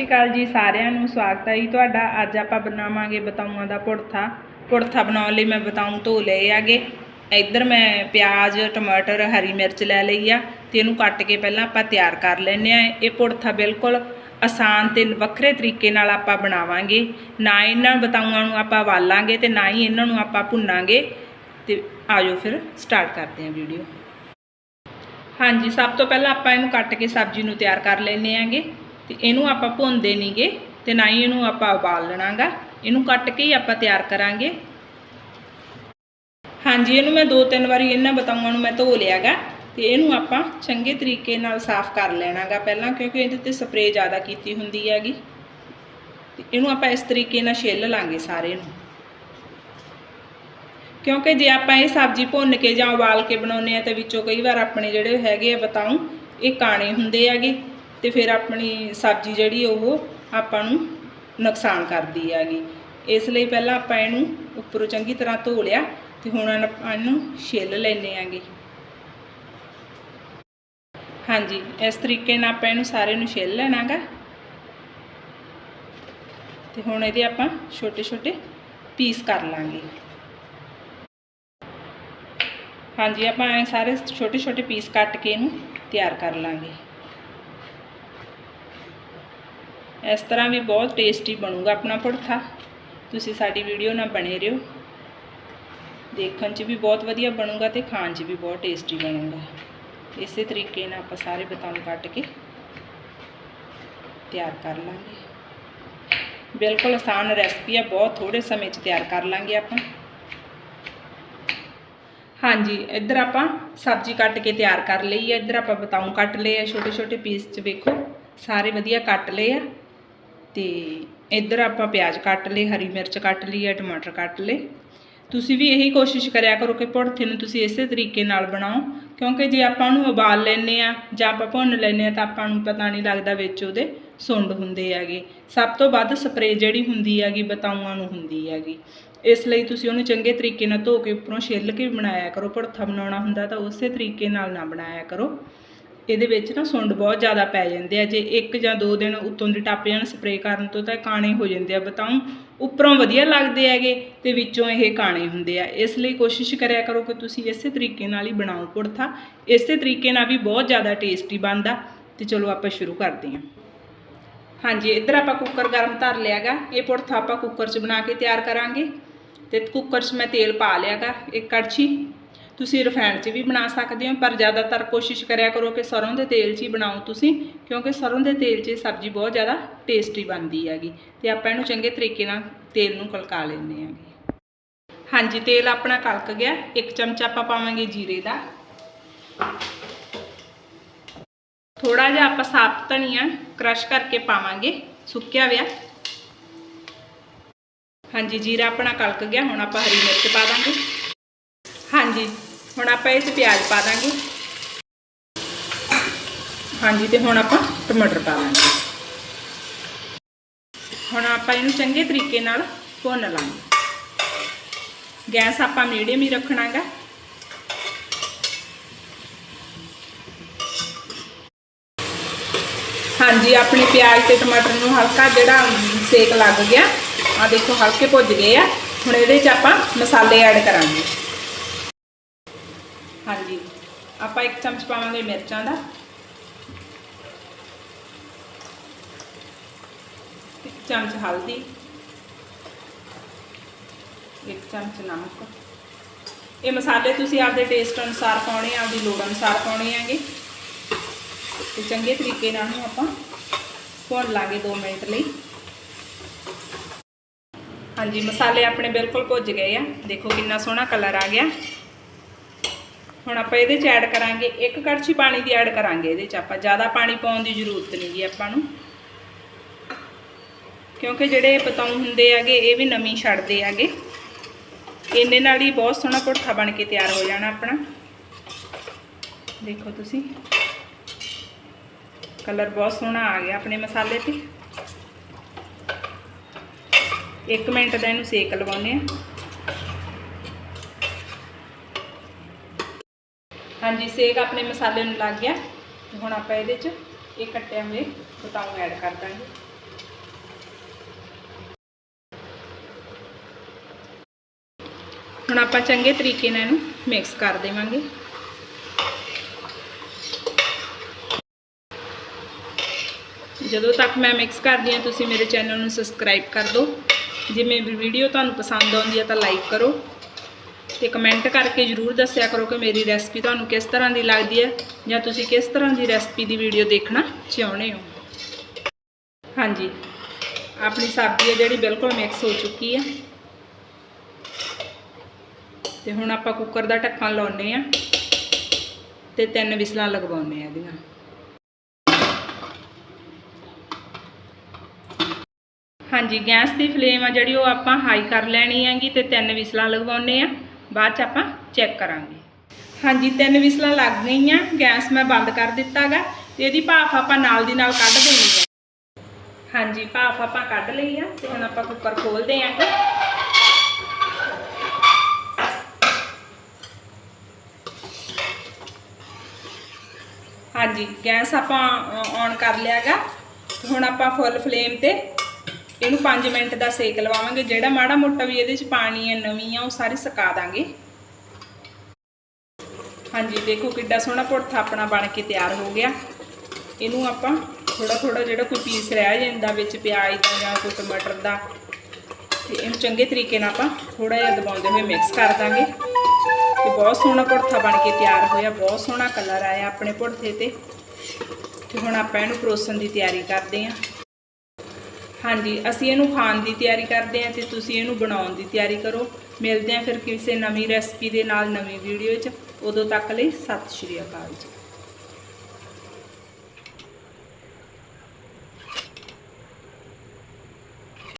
ਸ਼੍ਰੀ ਅਕਾਲ ਜੀ ਸਾਰਿਆਂ ਨੂੰ, ਸਵਾਗਤ ਹੈ ਜੀ ਤੁਹਾਡਾ। ਅੱਜ ਆਪਾਂ ਬਣਾਵਾਂਗੇ ਬਤਾਊਆਂ ਦਾ ਪੁੜਥਾ ਪੁੜਥਾ ਬਣਾਉਣ ਲਈ ਮੈਂ ਬਤਾਊ ਧੋ ਲਏ ਆਗੇ ਇੱਧਰ ਮੈਂ ਪਿਆਜ਼, ਟਮਾਟਰ, ਹਰੀ ਮਿਰਚ ਲੈ ਲਈ ਆ ਤੇ ਇਹਨੂੰ ਕੱਟ ਕੇ ਪਹਿਲਾਂ ਆਪਾਂ ਤਿਆਰ ਕਰ ਲੈਨੇ ਆ ਇਹ ਪੁੜਥਾ ਬਿਲਕੁਲ ਆਸਾਨ ਤੇ ਵੱਖਰੇ ਤਰੀਕੇ ਨਾਲ ਆਪਾਂ ਬਣਾਵਾਂਗੇ। ਨਾ ਇਹਨਾਂ ਬਤਾਊਆਂ ਨੂੰ ਆਪਾਂ ਵਾਲਾਂਗੇ ਤੇ ਨਾ ਹੀ ਇਹਨਾਂ ਨੂੰ ਆਪਾਂ ਭੁੰਨਾਂਗੇ। ਤੇ ਆਜੋ ਫਿਰ ਸਟਾਰਟ ਕਰਦੇ ਹਾਂ ਵੀਡੀਓ। ਹਾਂਜੀ, ਸਭ ਤੋਂ ਪਹਿਲਾਂ ਆਪਾਂ ਇਹਨੂੰ ਕੱਟ ਕੇ ਸਬਜ਼ੀ ਨੂੰ ਤਿਆਰ ਕਰ ਲੈਨੇ ਆਂਗੇ ਤੇ ਇਹਨੂੰ ਆਪਾਂ ਭੁੰਨਦੇ ਨਹੀਂਗੇ ਤੇ ਨਾ ਹੀ ਇਹਨੂੰ ਆਪਾਂ ਉਬਾਲ ਲੈਣਾਗਾ। ਇਹਨੂੰ ਕੱਟ ਕੇ ਹੀ ਆਪਾਂ ਤਿਆਰ ਕਰਾਂਗੇ। ਹਾਂਜੀ, ਇਹਨੂੰ ਮੈਂ ਦੋ ਤਿੰਨ ਵਾਰੀ ਇਹਨਾਂ ਬਤਾਊਆਂ ਨੂੰ ਮੈਂ ਧੋ ਲਿਆਗਾ ਤੇ ਇਹਨੂੰ ਆਪਾਂ ਚੰਗੇ ਤਰੀਕੇ ਨਾਲ ਸਾਫ਼ ਕਰ ਲੈਣਾਗਾ ਪਹਿਲਾਂ, ਕਿਉਂਕਿ ਇਹਦੇ ਤੇ ਸਪਰੇਅ ਜ਼ਿਆਦਾ ਕੀਤੀ ਹੁੰਦੀ ਹੈਗੀ। ਤੇ ਇਹਨੂੰ ਆਪਾਂ ਇਸ ਤਰੀਕੇ ਨਾਲ ਛਿੱਲ ਲਾਂਗੇ ਸਾਰੇ ਨੂੰ। ਕਿਉਂਕਿ ਜੇ ਆਪਾਂ ਇਹ ਸਬਜ਼ੀ ਭੁੰਨ ਕੇ ਜਾਂ ਉਬਾਲ ਕੇ ਬਣਾਉਂਦੇ ਆ ਤਾਂ ਵਿੱਚੋਂ ਕਈ ਵਾਰ ਆਪਣੇ ਜਿਹੜੇ ਹੈਗੇ ਆ ਬਤਾਉ ਇਹ ਕਾਣੇ ਹੁੰਦੇ ਹੈਗੇ। ਤੇ ਫਿਰ ਆਪਣੀ ਸਬਜ਼ੀ ਜਿਹੜੀ ਉਹ ਆਪਾਂ ਨੂੰ ਨੁਕਸਾਨ ਕਰਦੀ ਹੈਗੀ। ਇਸ ਲਈ ਪਹਿਲਾਂ ਆਪਾਂ ਇਹਨੂੰ ਉੱਪਰੋਂ ਚੰਗੀ ਤਰ੍ਹਾਂ ਧੋ ਲਿਆ ਤੇ ਹੁਣ ਆਪਾਂ ਇਹਨੂੰ ਛਿੱਲ ਲੈਨੇ ਆਂਗੇ ਹਾਂਜੀ, ਇਸ ਤਰੀਕੇ ਨਾਲ ਆਪਾਂ ਇਹਨੂੰ ਸਾਰੇ ਨੂੰ ਛਿੱਲ ਲੈਣਾਗਾ। ਤੇ ਹੁਣ ਇਹਦੇ ਆਪਾਂ ਛੋਟੇ ਛੋਟੇ ਪੀਸ ਕਰ ਲਾਂਗੇ। ਹਾਂਜੀ, ਆਪਾਂ ਐ ਸਾਰੇ ਛੋਟੇ ਛੋਟੇ ਪੀਸ ਕੱਟ ਕੇ ਇਹਨੂੰ ਤਿਆਰ ਕਰ ਲਾਂਗੇ। ਇਸ ਤਰ੍ਹਾਂ ਵੀ ਬਹੁਤ ਟੇਸਟੀ ਬਣੂਗਾ ਆਪਣਾ ਭੜਥਾ ਤੁਸੀਂ ਸਾਡੀ ਵੀਡੀਓ ਨਾਲ ਬਣੇ ਰਹੋ। ਦੇਖਣ 'ਚ ਵੀ ਬਹੁਤ ਵਧੀਆ ਬਣੂਗਾ ਤੇ ਖਾਣ 'ਚ ਵੀ ਬਹੁਤ ਟੇਸਟੀ ਬਣੂਗਾ। ਇਸੇ ਤਰੀਕੇ ਨਾਲ ਆਪਾਂ ਸਾਰੇ ਬਤਾਉ ਕੱਟ ਕੇ ਤਿਆਰ ਕਰ ਲਾਂਗੇ। ਬਿਲਕੁਲ ਆਸਾਨ ਰੈਸਪੀ ਆ, ਬਹੁਤ ਥੋੜੇ ਸਮੇਂ 'ਚ ਤਿਆਰ ਕਰ ਲਾਂਗੇ ਆਪਾਂ। ਹਾਂਜੀ, ਇੱਧਰ ਆਪਾਂ ਸਬਜ਼ੀ ਕੱਟ ਕੇ ਤਿਆਰ ਕਰ ਲਈ ਹੈ ਇੱਧਰ ਆਪਾਂ ਬਤਾਉ ਕੱਟ ਲਏ ਆ ਛੋਟੇ ਛੋਟੇ ਪੀਸ 'ਚ ਵੇਖੋ। ਸਾਰੇ ਵਧੀਆ ਕੱਟ ਲਏ ਆ। ਤੇ ਇੱਧਰ ਆਪਾਂ ਪਿਆਜ਼ ਕੱਟ ਲਏ, ਹਰੀ ਮਿਰਚ ਕੱਟ ਲਈ ਹੈ, ਟਮਾਟਰ ਕੱਟ ਲਏ। ਤੁਸੀਂ ਵੀ ਇਹੀ ਕੋਸ਼ਿਸ਼ ਕਰਿਆ ਕਰੋ ਕਿ ਭੁਰਥੇ ਨੂੰ ਤੁਸੀਂ ਇਸੇ ਤਰੀਕੇ ਨਾਲ ਬਣਾਓ, ਕਿਉਂਕਿ ਜੇ ਆਪਾਂ ਉਹਨੂੰ ਉਬਾਲ ਲੈਨੇ ਆ ਜਾਂ ਆਪਾਂ ਭੁੰਨ ਲੈਨੇ ਆ ਤਾਂ ਆਪਾਂ ਨੂੰ ਪਤਾ ਨਹੀਂ ਲੱਗਦਾ ਵਿੱਚ ਉਹਦੇ ਸੁੰਡ ਹੁੰਦੇ ਹੈਗੇ। ਸਭ ਤੋਂ ਵੱਧ ਸਪਰੇਅ ਜਿਹੜੀ ਹੁੰਦੀ ਹੈਗੀ, ਬਤਾਊਆਂ ਨੂੰ ਹੁੰਦੀ ਹੈਗੀ। ਇਸ ਲਈ ਤੁਸੀਂ ਉਹਨੂੰ ਚੰਗੇ ਤਰੀਕੇ ਨਾਲ ਧੋ ਕੇ ਉੱਪਰੋਂ ਛਿੱਲ ਕੇ ਬਣਾਇਆ ਕਰੋ ਭੜਥਾ ਬਣਾਉਣਾ ਹੁੰਦਾ ਤਾਂ ਉਸੇ ਤਰੀਕੇ ਨਾਲ ਨਾ ਬਣਾਇਆ ਕਰੋ। ਇਹਦੇ ਵਿੱਚ ਨਾ ਸੁੰਡ ਬਹੁਤ ਜ਼ਿਆਦਾ ਪੈ ਜਾਂਦੇ ਆ। ਜੇ ਇੱਕ ਜਾਂ ਦੋ ਦਿਨ ਉੱਤੋਂ ਦੀ ਟੱਪ ਜਾਣ ਸਪਰੇਅ ਕਰਨ ਤੋਂ ਤਾਂ ਕਾਣੇ ਹੋ ਜਾਂਦੇ ਆ। ਬਤਾਉ ਉੱਪਰੋਂ ਵਧੀਆ ਲੱਗਦੇ ਹੈਗੇ ਤੇ ਵਿੱਚੋਂ ਇਹ ਕਾਣੇ ਹੁੰਦੇ ਆ। ਇਸ ਲਈ ਕੋਸ਼ਿਸ਼ ਕਰਿਆ ਕਰੋ ਕਿ ਤੁਸੀਂ ਇਸੇ ਤਰੀਕੇ ਨਾਲ ਹੀ ਬਣਾਓ ਪੁੜਥਾ ਇਸੇ ਤਰੀਕੇ ਨਾਲ ਵੀ ਬਹੁਤ ਜ਼ਿਆਦਾ ਟੇਸਟੀ ਬਣਦਾ। ਤੇ ਚਲੋ ਆਪਾਂ ਸ਼ੁਰੂ ਕਰਦੇ ਹਾਂ। ਹਾਂਜੀ, ਇੱਧਰ ਆਪਾਂ ਕੁੱਕਰ ਗਰਮ ਧਰ ਲਿਆਗਾ। ਇਹ ਪੁੜਥਾ ਆਪਾਂ ਕੁੱਕਰ 'ਚ ਬਣਾ ਕੇ ਤਿਆਰ ਕਰਾਂਗੇ। ਤੇ ਕੁੱਕਰ 'ਚ ਮੈਂ ਤੇਲ ਪਾ ਲਿਆਗਾ, ਇੱਕ ਕੜਛੀ। ਤੁਸੀਂ ਰਿਫਾਈਨਡ 'ਚ ਵੀ ਬਣਾ ਸਕਦੇ ਹੋ, ਪਰ ਜ਼ਿਆਦਾਤਰ ਕੋਸ਼ਿਸ਼ ਕਰਿਆ ਕਰੋ ਕਿ ਸਰੋਂ ਦੇ ਤੇਲ 'ਚ ਹੀ ਬਣਾਓ ਤੁਸੀਂ, ਕਿਉਂਕਿ ਸਰੋਂ ਦੇ ਤੇਲ 'ਚ ਸਬਜ਼ੀ ਬਹੁਤ ਜ਼ਿਆਦਾ ਟੇਸਟੀ ਬਣਦੀ ਹੈਗੀ। ਤੇ ਆਪਾਂ ਇਹਨੂੰ ਚੰਗੇ ਤਰੀਕੇ ਨਾਲ ਤੇਲ ਨੂੰ ਕਲਕਾ ਲੈਂਦੇ ਆਂਗੇ ਹਾਂਜੀ, ਤੇਲ ਆਪਣਾ ਕਲਕ ਗਿਆ। ਇੱਕ ਚਮਚਾ ਆਪਾਂ ਪਾਵਾਂਗੇ ਜੀਰੇ ਦਾ। ਥੋੜਾ ਜਿਹਾ ਆਪਾਂ ਸਾਫ਼ ਧਨੀਆ ਕ੍ਰਸ਼ ਕਰਕੇ ਪਾਵਾਂਗੇ। ਸੁੱਕਿਆ ਹੋਇਆ। ਹਾਂਜੀ, ਜੀਰਾ ਆਪਣਾ ਕਲਕ ਗਿਆ। ਹੁਣ ਆਪਾਂ ਹਰੀ ਮਿਰਚ ਪਾ ਦਾਂਗੇ। ਹਾਂਜੀ। ਹੁਣ ਆਪਾਂ ਇਹ 'ਚ ਪਿਆਜ਼ ਪਾ ਦਾਂਗੇ। ਹਾਂਜੀ, ਤੇ ਹੁਣ ਆਪਾਂ ਟਮਾਟਰ ਪਾ ਦਾਂਗੇ ਹੁਣ ਆਪਾਂ ਇਹਨੂੰ ਚੰਗੇ ਤਰੀਕੇ ਨਾਲ ਭੁੰਨ ਲਾਂਗੇ। ਗੈਸ ਆਪਾਂ ਮੀਡੀਅਮ ਹੀ ਰੱਖਣਾਗਾ। ਹਾਂਜੀ, ਆਪਣੇ ਪਿਆਜ਼ ਤੇ ਟਮਾਟਰ ਨੂੰ ਹਲਕਾ ਜਿਹੜਾ ਸੇਕ ਲੱਗ ਗਿਆ ਆ ਦੇਖੋ ਹਲਕੇ ਭੁੱਜ ਗਏ ਆ। ਹੁਣ ਇਹਦੇ 'ਚ ਆਪਾਂ ਮਸਾਲੇ ਐਡ ਕਰਾਂਗੇ। ਹਾਂਜੀ। ਆਪਾਂ ਇੱਕ ਚਮਚ ਪਾਵਾਂਗੇ ਮਿਰਚਾਂ ਦਾ। ਇੱਕ ਚਮਚ ਹਲਦੀ। ਇੱਕ ਚਮਚ ਨਮਕ। ਇਹ ਮਸਾਲੇ ਤੁਸੀਂ ਆਪਦੇ ਟੇਸਟ ਅਨੁਸਾਰ ਪਾਉਣੇ ਆ, ਆਪਦੀ ਲੋੜ ਅਨੁਸਾਰ ਪਾਉਣੇ ਆਗੇ। ਤੇ ਚੰਗੇ ਤਰੀਕੇ ਨਾਲ ਨੂੰ ਆਪਾਂ ਭੁੰਨ ਲਾਂਗੇ 2 ਮਿੰਟ ਲਈ। ਹਾਂਜੀ, ਮਸਾਲੇ ਆਪਣੇ ਬਿਲਕੁਲ ਭੁੱਜ ਗਏ ਆ। ਦੇਖੋ ਕਿੰਨਾ ਸੋਹਣਾ ਕਲਰ ਆ ਗਿਆ। ਹੁਣ ਆਪਾਂ ਇਹਦੇ ਚ ਐਡ ਕਰਾਂਗੇ, ਇੱਕ ਕੜਛੀ ਪਾਣੀ ਦੀ ਐਡ ਕਰਾਂਗੇ ਇਹਦੇ ਚ। ਆਪਾਂ ਜ਼ਿਆਦਾ ਪਾਣੀ ਪਾਉਣ ਦੀ ਜ਼ਰੂਰਤ ਨਹੀਂ ਜੀ ਆਪਾਂ ਨੂੰ। ਕਿਉਂਕਿ ਜਿਹੜੇ ਪਤਾਉ ਹੁੰਦੇ ਆਗੇ ਇਹ ਵੀ ਨਮੀ ਛੱਡਦੇ ਆਗੇ ਇੰਨੇ ਨਾਲ ਹੀ ਬਹੁਤ ਸੋਹਣਾ ਭੁਰਥਾ ਬਣ ਕੇ ਤਿਆਰ ਹੋ ਜਾਣਾ ਆਪਣਾ। ਦੇਖੋ ਤੁਸੀਂ। ਕਲਰ ਬਹੁਤ ਸੋਹਣਾ ਆ ਗਿਆ ਆਪਣੇ ਮਸਾਲੇ ਤੇ। 1 ਮਿੰਟ ਦਾ ਇਹਨੂੰ ਸੇਕ ਲਵਾਉਨੇ ਆ ਹਾਂਜੀ, ਸੇਕ ਆਪਣੇ ਮਸਾਲੇ ਨੂੰ ਲੱਗ ਗਿਆ। ਤੇ ਹੁਣ ਆਪਾਂ ਇਹਦੇ 'ਚ ਇਹ ਕੱਟਿਆ ਹੋਏ ਬਤਾਉ ਐਡ ਕਰ ਦਾਂਗੇ। ਹੁਣ ਆਪਾਂ ਚੰਗੇ ਤਰੀਕੇ ਨਾਲ ਇਹਨੂੰ ਮਿਕਸ ਕਰ ਦੇਵਾਂਗੇ। ਜਦੋਂ ਤੱਕ ਮੈਂ ਮਿਕਸ ਕਰਦੀ ਹਾਂ, ਤੁਸੀਂ ਮੇਰੇ ਚੈਨਲ ਨੂੰ ਸਬਸਕ੍ਰਾਈਬ ਕਰ ਦਿਓ। ਜੇ ਮੇਰੀ ਵੀਡੀਓ ਤੁਹਾਨੂੰ ਪਸੰਦ ਆਉਂਦੀ ਹੈ ਤਾਂ ਲਾਈਕ ਕਰੋ। ਤੇ ਕਮੈਂਟ ਕਰਕੇ ਜਰੂਰ ਦੱਸਿਆ ਕਰੋ ਕਿ ਮੇਰੀ ਰੈਸਪੀ ਤੁਹਾਨੂੰ ਕਿਸ ਤਰ੍ਹਾਂ ਦੀ ਲੱਗਦੀ ਹੈ ਜਾਂ ਤੁਸੀਂ ਕਿਸ ਤਰ੍ਹਾਂ ਦੀ ਰੈਸਪੀ ਦੀ ਵੀਡੀਓ ਦੇਖਣਾ ਚਾਹੁੰਦੇ ਹੋ। ਹਾਂਜੀ, ਆਪਣੀ ਸਬਜ਼ੀ ਹੈ ਜਿਹੜੀ ਬਿਲਕੁਲ ਮਿਕਸ ਹੋ ਚੁੱਕੀ ਹੈ। ਤੇ ਹੁਣ ਆਪਾਂ ਕੁੱਕਰ ਦਾ ਢੱਕਣ ਲਾਉਨੇ ਆ ਤੇ ਤਿੰਨ ਵਿਸਲਾਂ ਲਗਵਾਉਨੇ ਆ ਇਹਦੀਆਂ ਹਾਂਜੀ, ਗੈਸ ਦੀ ਫਲੇਮ ਆ ਜਿਹੜੀ ਉਹ ਆਪਾਂ ਹਾਈ ਕਰ ਲੈਣੀ ਹੈਗੀ ਤੇ ਤਿੰਨ ਵਿਸਲਾਂ ਲਗਵਾਉਨੇ ਆ ਬਾਅਦ ਚ ਆਪਾਂ ਚੈੱਕ ਕਰਾਂਗੇ। ਹਾਂਜੀ, ਤਿੰਨ ਵਿਸਲਾਂ ਲੱਗ ਗਈਆਂ, ਗੈਸ ਮੈਂ ਬੰਦ ਕਰ ਦਿੱਤਾਗਾ ਤੇ ਇਹਦੀ ਭਾਫ ਆਪਾਂ ਨਾਲ ਦੀ ਨਾਲ ਕੱਢ ਦੇਣੀ ਹੈ ਹਾਂਜੀ, ਭਾਫ ਆਪਾਂ ਕੱਢ ਲਈ ਆ ਤੇ ਹੁਣ ਆਪਾਂ ਕੁੱਕਰ ਖੋਲਦੇ ਆਂਗੇ ਹਾਂਜੀ, ਗੈਸ ਆਪਾਂ ਔਨ ਕਰ ਲਿਆਗਾ। ਹੁਣ ਆਪਾਂ ਫੁੱਲ ਫਲੇਮ ਤੇ ਇਹਨੂੰ 5 ਮਿੰਟ ਦਾ ਸੇਕ ਲਵਾਵਾਂਗੇ। ਜਿਹੜਾ ਮਾੜਾ ਮੋਟਾ ਵੀ ਇਹਦੇ ਚ ਪਾਣੀ ਹੈ ਨਵੀਂ ਆ, ਉਹ ਸਾਰੀ ਸੁਕਾ ਦਾਂਗੇ। ਹਾਂਜੀ, ਦੇਖੋ ਕਿੱਡਾ ਸੋਹਣਾ ਪੁੜਥਾ ਆਪਣਾ ਬਣ ਕੇ ਤਿਆਰ ਹੋ ਗਿਆ। ਇਹਨੂੰ ਆਪਾਂ ਥੋੜਾ ਥੋੜਾ ਜਿਹੜਾ ਕੋਈ ਪੀਸ ਰਹਿ ਜਾਂਦਾ ਵਿੱਚ ਪਿਆਜ਼ ਦਾ ਜਾਂ ਕੋਈ ਟਮਾਟਰ ਦਾ, ਤੇ ਇਹਨੂੰ ਚੰਗੇ ਤਰੀਕੇ ਨਾਲ ਆਪਾਂ ਥੋੜਾ ਜਿਹਾ ਦਬਾਉਂਦੇ ਹੋਏ ਮਿਕਸ ਕਰ ਦਾਂਗੇ। ਤੇ ਬਹੁਤ ਸੋਹਣਾ ਪੁੜਥਾ ਬਣ ਕੇ ਤਿਆਰ ਹੋਇਆ, ਬਹੁਤ ਸੋਹਣਾ ਕਲਰ ਆਇਆ ਆਪਣੇ ਪੁੜਥੇ ਤੇ। ਤੇ ਹੁਣ ਆਪਾਂ ਇਹਨੂੰ ਪਰੋਸਣ ਦੀ ਤਿਆਰੀ ਕਰਦੇ ਆਂ ਹਾਂਜੀ, ਅਸੀਂ ਇਹਨੂੰ ਖਾਣ ਦੀ ਤਿਆਰੀ ਕਰਦੇ ਹਾਂ ਤੇ ਤੁਸੀਂ ਇਹਨੂੰ ਬਣਾਉਣ ਦੀ ਤਿਆਰੀ ਕਰੋ। ਮਿਲਦੇ ਹਾਂ ਫਿਰ ਕਿਸੇ ਨਵੀਂ ਰੈਸਪੀ ਦੇ ਨਾਲ ਨਵੀਂ ਵੀਡੀਓ 'ਚ। ਉਦੋਂ ਤੱਕ ਲਈ ਸਤਿ ਸ਼੍ਰੀ ਅਕਾਲ ਜੀ।